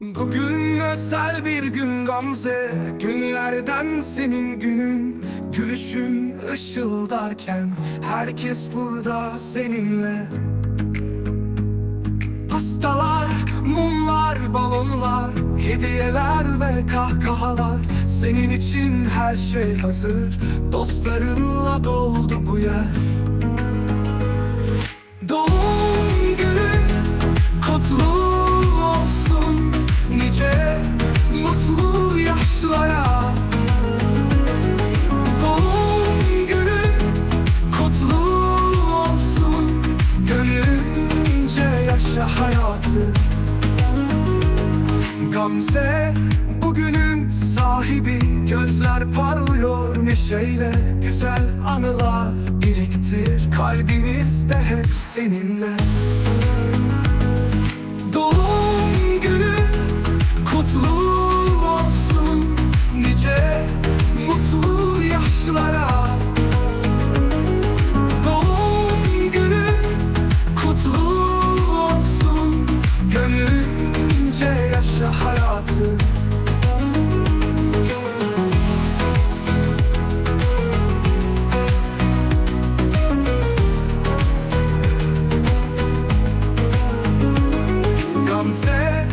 Bugün özel bir gün Gamze. Günlerden senin günün. Gülüşün ışıldarken Herkes burada seninle. Pastalar, mumlar, balonlar Hediyeler ve kahkahalar. Senin için her şey hazır. Dostlarınla doldu bu yer yaşa hayatı. Gamze bugünün sahibi. Gözler parlıyor neşeyle. Güzel anılar biriktir. Kalbimizde hep seninle. Doğum hayatı Gamze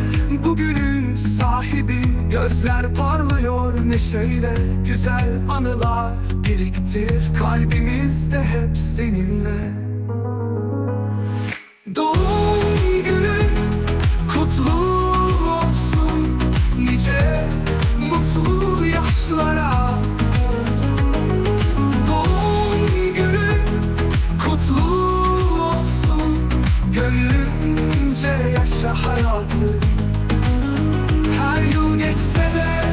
bugünün sahibi. Gözler parlıyor neşeyle. Güzel anılar biriktir. Kalbimizde hep seninle yaşa hayatı. Her yıl geçse de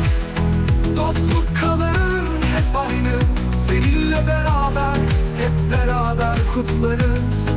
Dostluk kalır hep aynı. Seninle beraber Hep beraber kutlarız